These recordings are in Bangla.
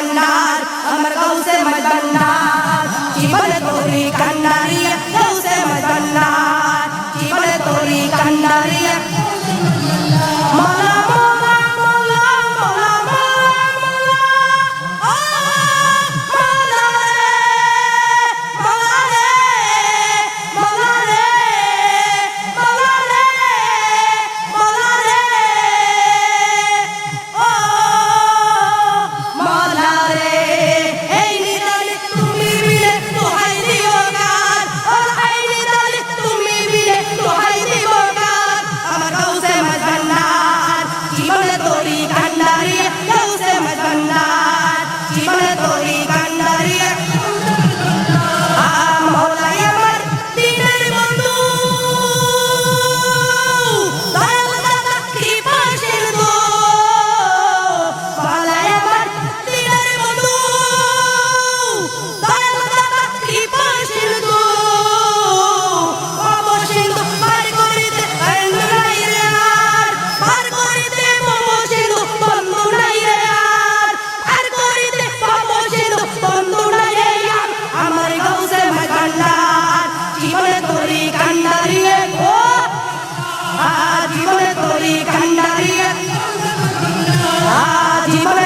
কন্যার আমার কৌশে মজন্নার জীবন গৌরী কন্যা Jimmy.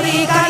We got.